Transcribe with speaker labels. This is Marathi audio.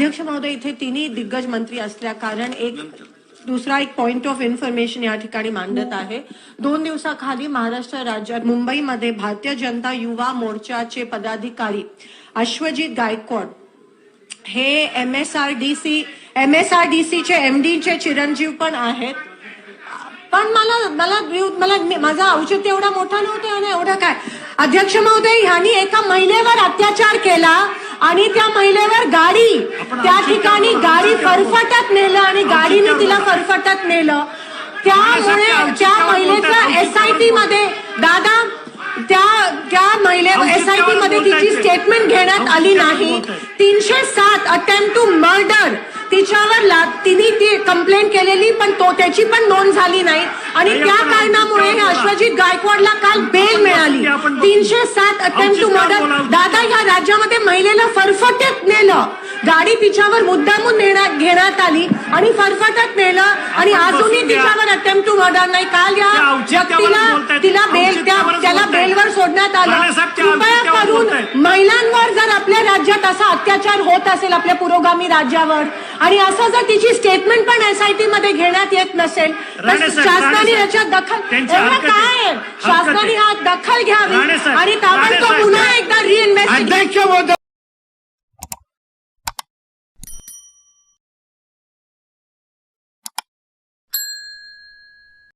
Speaker 1: अध्यक्ष महोदय इथे तिन्ही दिग्गज मंत्री असल्या कारण एक दुसरा एक पॉइंट ऑफ इन्फॉर्मेशन या ठिकाणी मांडत आहे. दोन दिवसाखाली महाराष्ट्र राज्यात मुंबईमध्ये भारतीय जनता युवा मोर्चाचे पदाधिकारी अश्वजित गायकवाड हे M S R D C M S R D सीचे एम चे चिरंजीव पण आहेत. पण मला मला मला माझा औचित्य एवढा मोठा नव्हता आणि एवढा काय? अध्यक्ष महोदय ह्यांनी एका महिलेवर अत्याचार केला. आणि त्या महिलेवर गाडी. त्या ठिकाणी गाडी फरफटत नेलं आणि गाडीने तिला फरफटत नेलं. त्यामुळे त्या महिलेचं एस आय टी मध्ये दादा त्या त्या महिले एस आय टी मध्ये तिची स्टेटमेंट घेण्यात आली नाही. तीनशे सात अटेम्प्ट टू मर्डर तिच्यावर तिने ती कंप्लेंट केलेली पण तो त्याची पण नोंद झाली नाही. आणि त्या कारणामुळे अश्वजित गायकवाडला काल बेल. मिळाली. तीनशे सात अटेम्प्ट टू मर्डर दादा या राज्यामध्ये महिलेला फरफटत नेलं. गाडी तिच्यावर मुद्दामून नेण्यात घेण्यात आली आणि फरफटत नेलं. आणि अजूनही तिच्यावर अटेम्प्ट टू मर्डर नाही. काल या व्यक्तीला. तिला बेल त्याला. बेलवर सोडण्यात आलं. कृपया करून. महिलांवर जर आपल्या राज्यात असा अत्याचार होत असेल आपल्या पुरोगामी राज्यावर आणि असं जर तिची स्टेटमेंट पण एसआयटी मध्ये घेण्यात येत नसेल तर शासनाने याच्यात दखल काय शासनाने. हा दखल घ्यावी आणि ताबडतोब पुन्हा एकदा रिइन्व्हेस्टिगेट
Speaker 2: अध्यक्ष महोदय